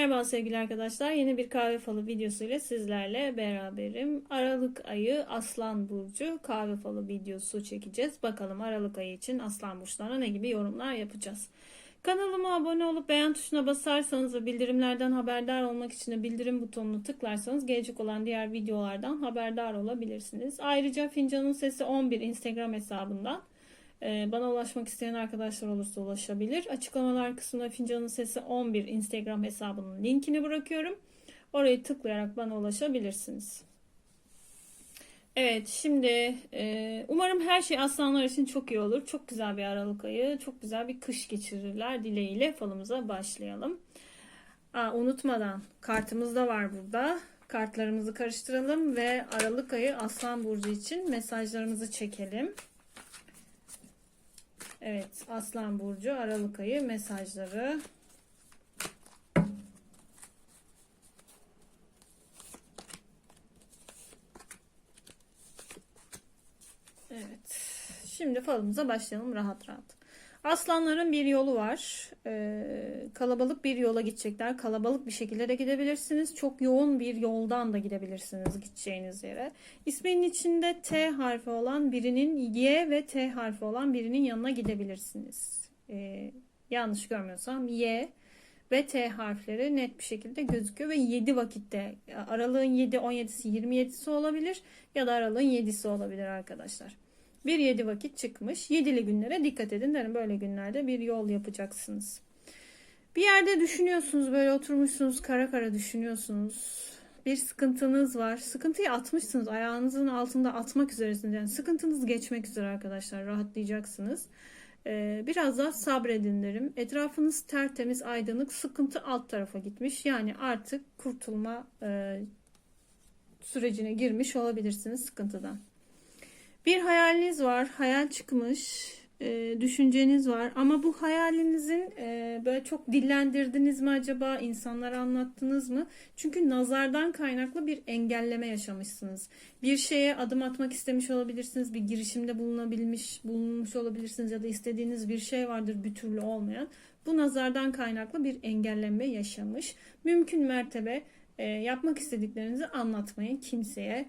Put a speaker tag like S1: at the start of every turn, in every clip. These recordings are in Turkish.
S1: Merhaba sevgili arkadaşlar. Yeni bir kahve falı videosuyla sizlerle beraberim. Aralık ayı Aslan Burcu kahve falı videosu çekeceğiz. Bakalım Aralık ayı için Aslan Burçlarına ne gibi yorumlar yapacağız. Kanalıma abone olup beğen tuşuna basarsanız ve bildirimlerden haberdar olmak için de bildirim butonunu tıklarsanız gelecek olan diğer videolardan haberdar olabilirsiniz. Ayrıca Fincanın Sesi 11 Instagram hesabından Bana ulaşmak isteyen arkadaşlar olursa ulaşabilir. Açıklamalar kısmına Fincanın Sesi 11 Instagram hesabının linkini bırakıyorum. Orayı tıklayarak bana ulaşabilirsiniz. Evet şimdi e, umarım her şey aslanlar için çok iyi olur. Çok güzel bir Aralık ayı, çok güzel bir kış geçirirler dileğiyle falımıza başlayalım. Aa, unutmadan kartımız da var burada. Kartlarımızı karıştıralım ve Aralık ayı Aslan Burcu için mesajlarımızı çekelim. Evet, Aslan Burcu Aralık ayı mesajları. Evet. Şimdi falımıza başlayalım rahat rahat. Aslanların bir yolu var. Ee, kalabalık bir yola gidecekler. Kalabalık bir şekilde de gidebilirsiniz. Çok yoğun bir yoldan da gidebilirsiniz gideceğiniz yere. İsminin içinde T harfi olan birinin Y ve T harfi olan birinin yanına gidebilirsiniz. Ee, yanlış görmüyorsam Y ve T harfleri net bir şekilde gözüküyor ve 7 vakitte aralığın 7 17'si 27'si olabilir ya da aralığın 7'si olabilir arkadaşlar. Bir yedi vakit çıkmış. Yedili günlere dikkat edin derim. Böyle günlerde bir yol yapacaksınız. Bir yerde düşünüyorsunuz böyle oturmuşsunuz kara kara düşünüyorsunuz. Bir sıkıntınız var. Sıkıntıyı atmışsınız. Ayağınızın altında atmak üzeresiniz. Yani sıkıntınız geçmek üzere arkadaşlar. Rahatlayacaksınız. Ee, biraz daha sabredin derim. Etrafınız tertemiz, aydınlık. Sıkıntı alt tarafa gitmiş. Yani artık kurtulma e, sürecine girmiş olabilirsiniz sıkıntıdan. Bir hayaliniz var, hayal çıkmış, e, düşünceniz var ama bu hayalinizin e, böyle çok dillendirdiniz mi acaba, insanlara anlattınız mı? Çünkü nazardan kaynaklı bir engelleme yaşamışsınız. Bir şeye adım atmak istemiş olabilirsiniz, bir girişimde bulunabilmiş, bulunmuş olabilirsiniz ya da istediğiniz bir şey vardır bir türlü olmayan. Bu nazardan kaynaklı bir engelleme yaşamış. Mümkün mertebe e, yapmak istediklerinizi anlatmayın kimseye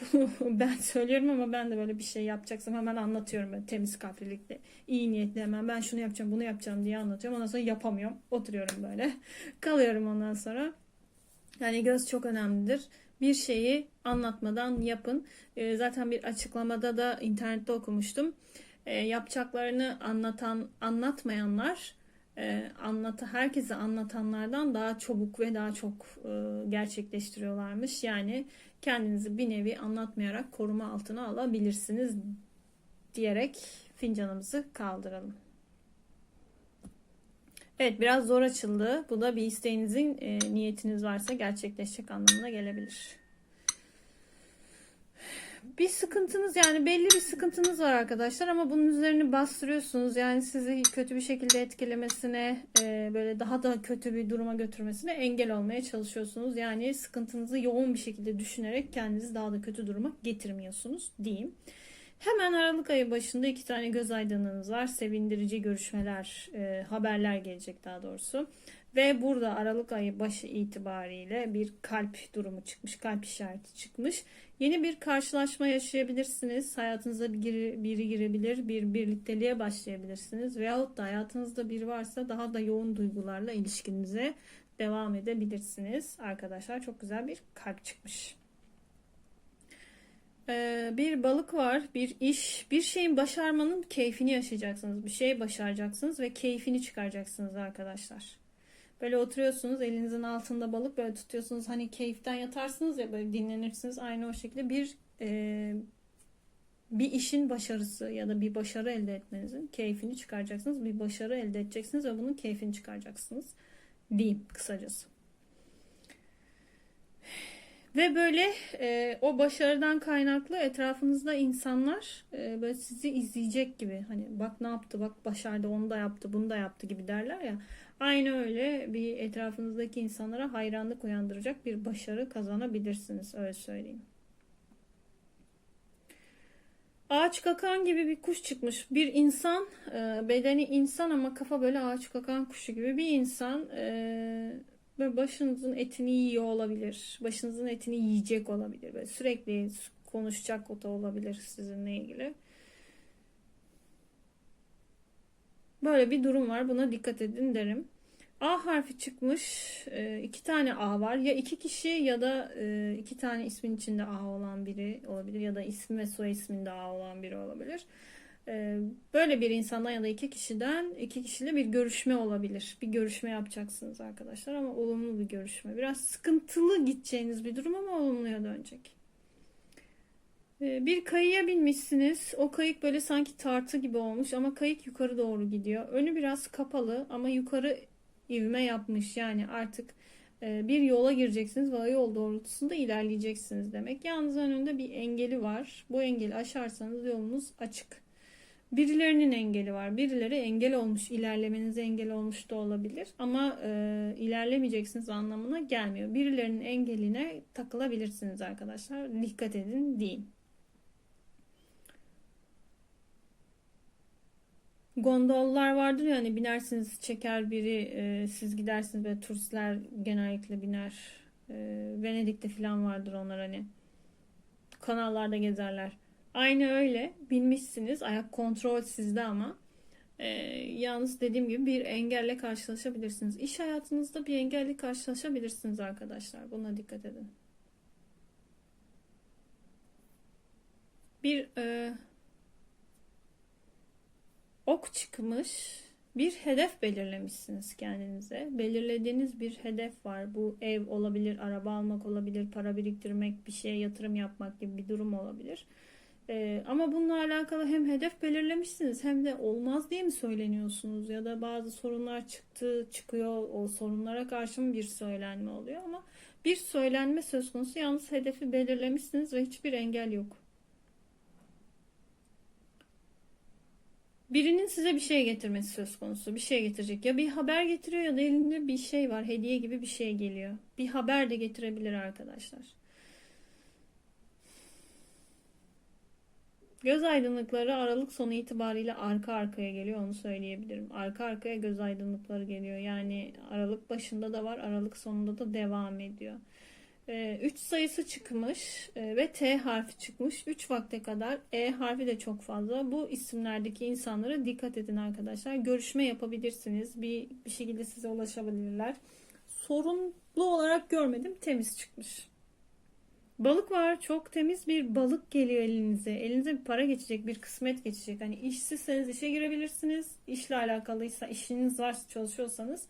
S1: ben söylüyorum ama ben de böyle bir şey yapacaksam hemen anlatıyorum böyle temiz kalplilikle. İyi niyetle hemen ben şunu yapacağım bunu yapacağım diye anlatıyorum. Ondan sonra yapamıyorum. Oturuyorum böyle. Kalıyorum ondan sonra. Yani göz çok önemlidir. Bir şeyi anlatmadan yapın. E, zaten bir açıklamada da internette okumuştum. E, yapacaklarını anlatan anlatmayanlar e, anlatı herkese anlatanlardan daha çabuk ve daha çok e, gerçekleştiriyorlarmış. Yani kendinizi bir nevi anlatmayarak koruma altına alabilirsiniz diyerek fincanımızı kaldıralım. Evet biraz zor açıldı. Bu da bir isteğinizin e, niyetiniz varsa gerçekleşecek anlamına gelebilir bir sıkıntınız yani belli bir sıkıntınız var arkadaşlar ama bunun üzerine bastırıyorsunuz. Yani sizi kötü bir şekilde etkilemesine e, böyle daha da kötü bir duruma götürmesine engel olmaya çalışıyorsunuz. Yani sıkıntınızı yoğun bir şekilde düşünerek kendinizi daha da kötü duruma getirmiyorsunuz diyeyim. Hemen Aralık ayı başında iki tane göz aydınlığınız var. Sevindirici görüşmeler, e, haberler gelecek daha doğrusu. Ve burada Aralık ayı başı itibariyle bir kalp durumu çıkmış, kalp işareti çıkmış. Yeni bir karşılaşma yaşayabilirsiniz. Hayatınıza biri, biri girebilir, bir birlikteliğe başlayabilirsiniz. Veyahut da hayatınızda biri varsa daha da yoğun duygularla ilişkinize devam edebilirsiniz. Arkadaşlar çok güzel bir kalp çıkmış. Ee, bir balık var, bir iş, bir şeyin başarmanın keyfini yaşayacaksınız. Bir şey başaracaksınız ve keyfini çıkaracaksınız arkadaşlar. Böyle oturuyorsunuz elinizin altında balık böyle tutuyorsunuz. Hani keyiften yatarsınız ya böyle dinlenirsiniz. Aynı o şekilde bir e, bir işin başarısı ya da bir başarı elde etmenizin keyfini çıkaracaksınız. Bir başarı elde edeceksiniz ve bunun keyfini çıkaracaksınız. Diyeyim kısacası. Ve böyle e, o başarıdan kaynaklı etrafınızda insanlar e, böyle sizi izleyecek gibi hani bak ne yaptı bak başardı onu da yaptı bunu da yaptı gibi derler ya. Aynı öyle bir etrafınızdaki insanlara hayranlık uyandıracak bir başarı kazanabilirsiniz öyle söyleyeyim. Ağaç kakan gibi bir kuş çıkmış. Bir insan, e, bedeni insan ama kafa böyle ağaç kakan kuşu gibi bir insan. E, Böyle başınızın etini yiyor olabilir. Başınızın etini yiyecek olabilir. Böyle sürekli konuşacak o da olabilir sizinle ilgili. Böyle bir durum var. Buna dikkat edin derim. A harfi çıkmış. E, iki tane A var. Ya iki kişi ya da e, iki tane ismin içinde A olan biri olabilir. Ya da ismi ve soy isminde A olan biri olabilir. E, böyle bir insandan ya da iki kişiden iki kişiyle bir görüşme olabilir. Bir görüşme yapacaksınız arkadaşlar ama olumlu bir görüşme. Biraz sıkıntılı gideceğiniz bir durum ama olumluya dönecek. E, bir kayıya binmişsiniz. O kayık böyle sanki tartı gibi olmuş ama kayık yukarı doğru gidiyor. Önü biraz kapalı ama yukarı ivme yapmış. Yani artık e, bir yola gireceksiniz ve yol doğrultusunda ilerleyeceksiniz demek. Yalnız önünde bir engeli var. Bu engeli aşarsanız yolunuz açık. Birilerinin engeli var. Birileri engel olmuş, ilerlemenize engel olmuş da olabilir. Ama e, ilerlemeyeceksiniz anlamına gelmiyor. Birilerinin engeline takılabilirsiniz arkadaşlar. Dikkat edin diyeyim. Gondollar vardır ya hani binersiniz çeker biri e, siz gidersiniz ve turistler genellikle biner. E, Venedik'te falan vardır onlar hani. Kanallarda gezerler. Aynı öyle binmişsiniz ayak kontrol sizde ama e, yalnız dediğim gibi bir engelle karşılaşabilirsiniz. İş hayatınızda bir engelle karşılaşabilirsiniz arkadaşlar. Buna dikkat edin. Bir e, ok çıkmış. Bir hedef belirlemişsiniz kendinize. Belirlediğiniz bir hedef var. Bu ev olabilir, araba almak olabilir, para biriktirmek, bir şeye yatırım yapmak gibi bir durum olabilir. Ee, ama bununla alakalı hem hedef belirlemişsiniz hem de olmaz diye mi söyleniyorsunuz ya da bazı sorunlar çıktı çıkıyor o sorunlara karşı mı bir söylenme oluyor ama bir söylenme söz konusu yalnız hedefi belirlemişsiniz ve hiçbir engel yok. Birinin size bir şey getirmesi söz konusu. Bir şey getirecek. Ya bir haber getiriyor ya da elinde bir şey var. Hediye gibi bir şey geliyor. Bir haber de getirebilir arkadaşlar. Göz aydınlıkları Aralık sonu itibariyle arka arkaya geliyor onu söyleyebilirim. Arka arkaya göz aydınlıkları geliyor. Yani Aralık başında da var, Aralık sonunda da devam ediyor. 3 ee, sayısı çıkmış e, ve T harfi çıkmış. 3 vakte kadar E harfi de çok fazla. Bu isimlerdeki insanlara dikkat edin arkadaşlar. Görüşme yapabilirsiniz. Bir, bir şekilde size ulaşabilirler. Sorunlu olarak görmedim. Temiz çıkmış. Balık var. Çok temiz bir balık geliyor elinize. Elinize bir para geçecek, bir kısmet geçecek. Hani işsizseniz işe girebilirsiniz. İşle alakalıysa, işiniz varsa çalışıyorsanız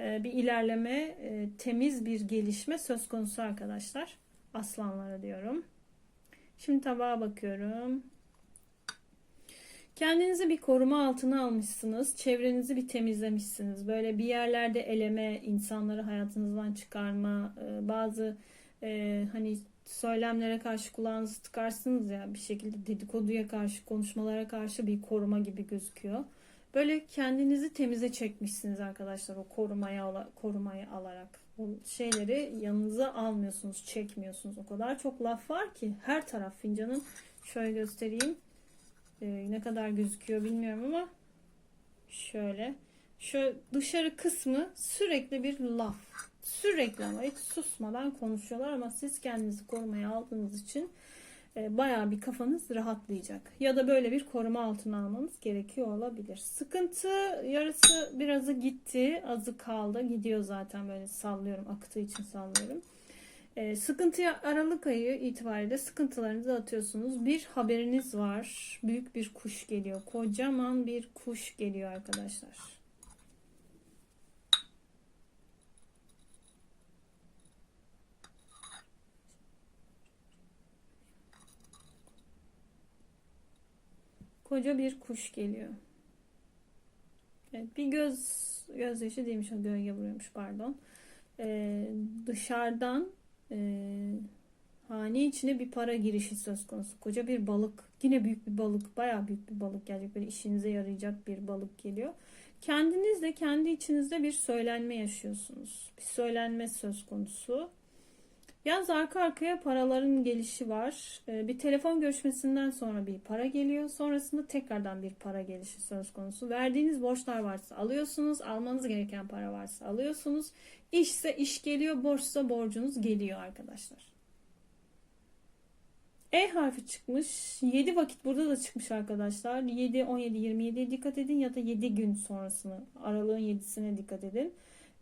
S1: e, bir ilerleme, e, temiz bir gelişme söz konusu arkadaşlar. Aslanlara diyorum. Şimdi tabağa bakıyorum. Kendinizi bir koruma altına almışsınız. Çevrenizi bir temizlemişsiniz. Böyle bir yerlerde eleme, insanları hayatınızdan çıkarma, e, bazı hani söylemlere karşı kulağınızı tıkarsınız ya bir şekilde dedikoduya karşı, konuşmalara karşı bir koruma gibi gözüküyor. Böyle kendinizi temize çekmişsiniz arkadaşlar o korumaya korumayı alarak. O şeyleri yanınıza almıyorsunuz, çekmiyorsunuz. O kadar çok laf var ki her taraf fincanın şöyle göstereyim. Ee, ne kadar gözüküyor bilmiyorum ama şöyle şu dışarı kısmı sürekli bir laf. Sürekli ama hiç susmadan konuşuyorlar ama siz kendinizi korumaya aldığınız için e, bayağı bir kafanız rahatlayacak. Ya da böyle bir koruma altına almanız gerekiyor olabilir. Sıkıntı yarısı birazı gitti. Azı kaldı. Gidiyor zaten böyle sallıyorum. Aktığı için sallıyorum. E, sıkıntı Aralık ayı itibariyle sıkıntılarınızı atıyorsunuz. Bir haberiniz var. Büyük bir kuş geliyor. Kocaman bir kuş geliyor arkadaşlar. Koca bir kuş geliyor. Evet, bir göz gözyaşı değilmiş o gölge vuruyormuş pardon. Ee, dışarıdan e, hane içine bir para girişi söz konusu. Koca bir balık. Yine büyük bir balık. Bayağı büyük bir balık gelecek. Böyle işinize yarayacak bir balık geliyor. Kendiniz de kendi içinizde bir söylenme yaşıyorsunuz. Bir söylenme söz konusu. Yalnız arka arkaya paraların gelişi var. Ee, Bir telefon görüşmesinden sonra bir para geliyor. Sonrasında tekrardan bir para gelişi söz konusu. Verdiğiniz borçlar varsa alıyorsunuz. Almanız gereken para varsa alıyorsunuz. İşse iş geliyor, borçsa borcunuz geliyor arkadaşlar. E harfi çıkmış. 7 vakit burada da çıkmış arkadaşlar. 7, 17, 27'ye dikkat edin ya da 7 gün sonrasını aralığın 7'sine dikkat edin.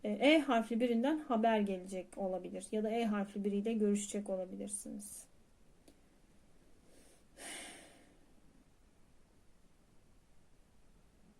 S1: E, E harfli birinden haber gelecek olabilir ya da E harfli biriyle görüşecek olabilirsiniz.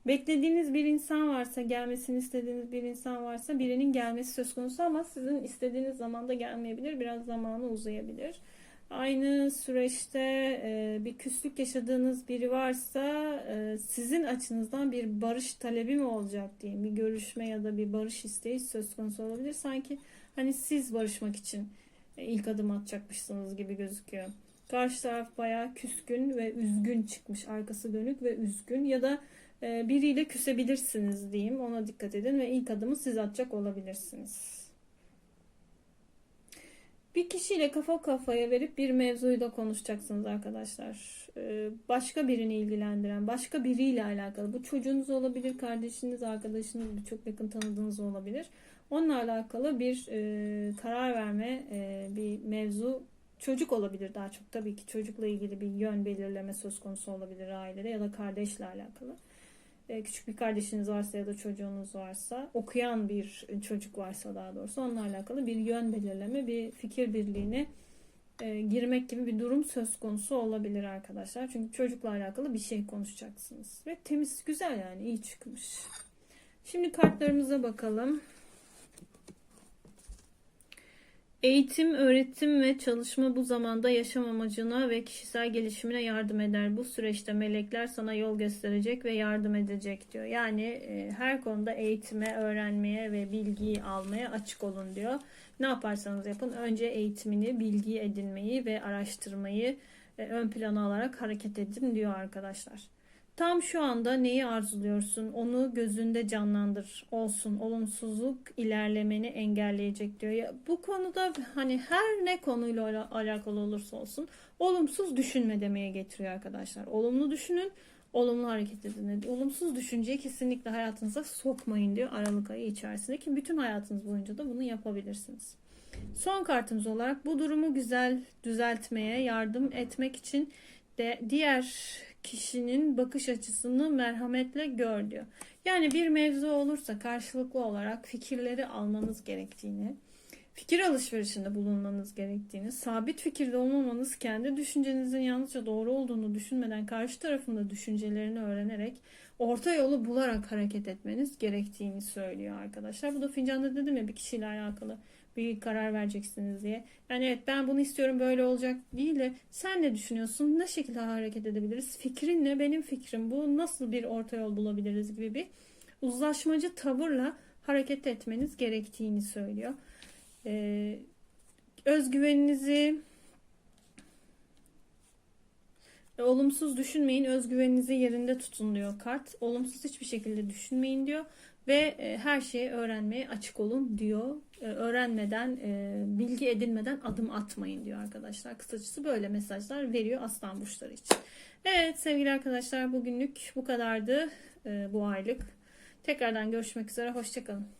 S1: Beklediğiniz bir insan varsa, gelmesini istediğiniz bir insan varsa birinin gelmesi söz konusu ama sizin istediğiniz zamanda gelmeyebilir. Biraz zamanı uzayabilir. Aynı süreçte e, bir küslük yaşadığınız biri varsa e, sizin açınızdan bir barış talebi mi olacak diyeyim. Bir görüşme ya da bir barış isteği söz konusu olabilir. Sanki hani siz barışmak için ilk adım atacakmışsınız gibi gözüküyor. Karşı taraf bayağı küskün ve üzgün çıkmış. Arkası dönük ve üzgün ya da e, biriyle küsebilirsiniz diyeyim. Ona dikkat edin ve ilk adımı siz atacak olabilirsiniz. Bir kişiyle kafa kafaya verip bir mevzuyu da konuşacaksınız arkadaşlar. Ee, Başka birini ilgilendiren, başka biriyle alakalı. Bu çocuğunuz olabilir, kardeşiniz, arkadaşınız, çok yakın tanıdığınız olabilir. Onunla alakalı bir e, karar verme, e, bir mevzu çocuk olabilir daha çok. Tabii ki çocukla ilgili bir yön belirleme söz konusu olabilir ailede ya da kardeşle alakalı. E, küçük bir kardeşiniz varsa ya da çocuğunuz varsa, okuyan bir çocuk varsa daha doğrusu onunla alakalı bir yön belirleme, bir fikir birliğine e, girmek gibi bir durum söz konusu olabilir arkadaşlar. Çünkü çocukla alakalı bir şey konuşacaksınız. Ve temiz, güzel yani iyi çıkmış. Şimdi kartlarımıza bakalım. Eğitim, öğretim ve çalışma bu zamanda yaşam amacına ve kişisel gelişimine yardım eder. Bu süreçte melekler sana yol gösterecek ve yardım edecek diyor. Yani e, her konuda eğitime, öğrenmeye ve bilgiyi almaya açık olun diyor. Ne yaparsanız yapın önce eğitimini, bilgiyi edinmeyi ve araştırmayı e, ön plana alarak hareket edin diyor arkadaşlar. Tam şu anda neyi arzuluyorsun? Onu gözünde canlandır. Olsun. Olumsuzluk ilerlemeni engelleyecek diyor. Ya, bu konuda hani her ne konuyla ala- alakalı olursa olsun olumsuz düşünme demeye getiriyor arkadaşlar. Olumlu düşünün, olumlu hareket edin. Olumsuz düşünceyi kesinlikle hayatınıza sokmayın diyor Aralık ayı içerisinde ki bütün hayatınız boyunca da bunu yapabilirsiniz. Son kartımız olarak bu durumu güzel düzeltmeye yardım etmek için de diğer kişinin bakış açısını merhametle gör diyor. Yani bir mevzu olursa karşılıklı olarak fikirleri almanız gerektiğini, fikir alışverişinde bulunmanız gerektiğini, sabit fikirde olmamanız, kendi düşüncenizin yalnızca doğru olduğunu düşünmeden karşı tarafın da düşüncelerini öğrenerek orta yolu bularak hareket etmeniz gerektiğini söylüyor arkadaşlar. Bu da fincanda dedim ya bir kişiyle alakalı bir karar vereceksiniz diye. Yani evet ben bunu istiyorum böyle olacak değil de sen ne düşünüyorsun? Ne şekilde hareket edebiliriz? Fikrin ne? Benim fikrim bu. Nasıl bir orta yol bulabiliriz gibi bir uzlaşmacı tavırla hareket etmeniz gerektiğini söylüyor. Ee, özgüveninizi olumsuz düşünmeyin, özgüveninizi yerinde tutun diyor kart. Olumsuz hiçbir şekilde düşünmeyin diyor ve e, her şeyi öğrenmeye açık olun diyor. E, öğrenmeden, e, bilgi edinmeden adım atmayın diyor arkadaşlar. Kısacası böyle mesajlar veriyor aslan burçları için. Evet sevgili arkadaşlar bugünlük bu kadardı e, bu aylık. Tekrardan görüşmek üzere. Hoşçakalın.